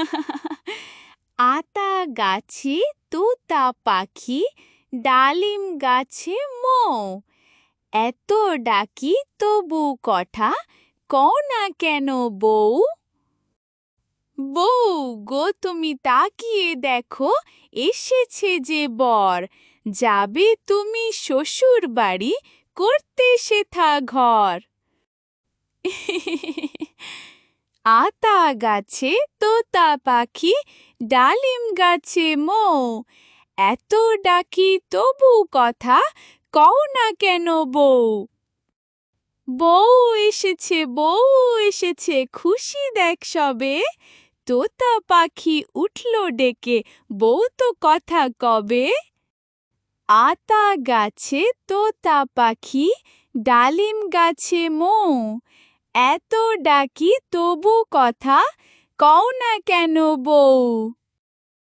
আতা গাছে, তোতা পাখি, ডালিম গাছে মৌ। এত ডাকি তবু কঠা কও না কেন বউ? বউ গো, তুমি তাকিয়ে দেখো, এসেছে যে বর। যাবে তুমি শ্বশুর বাড়ি করতে সেথা ঘর। আতা গাছে তোতা পাখি ডালিম গাছে মো। এত ডাকি তবু কথা কও না কেন বউ? বউ এসেছে বউ এসেছে, খুশি দেখ সবে। তোতা পাখি উঠল ডেকে, বউ তো কথা কবে? আতা গাছে তোতা পাখি ডালিম গাছে মৌ। এত ডাকি তবু কথা কও না কেন বউ?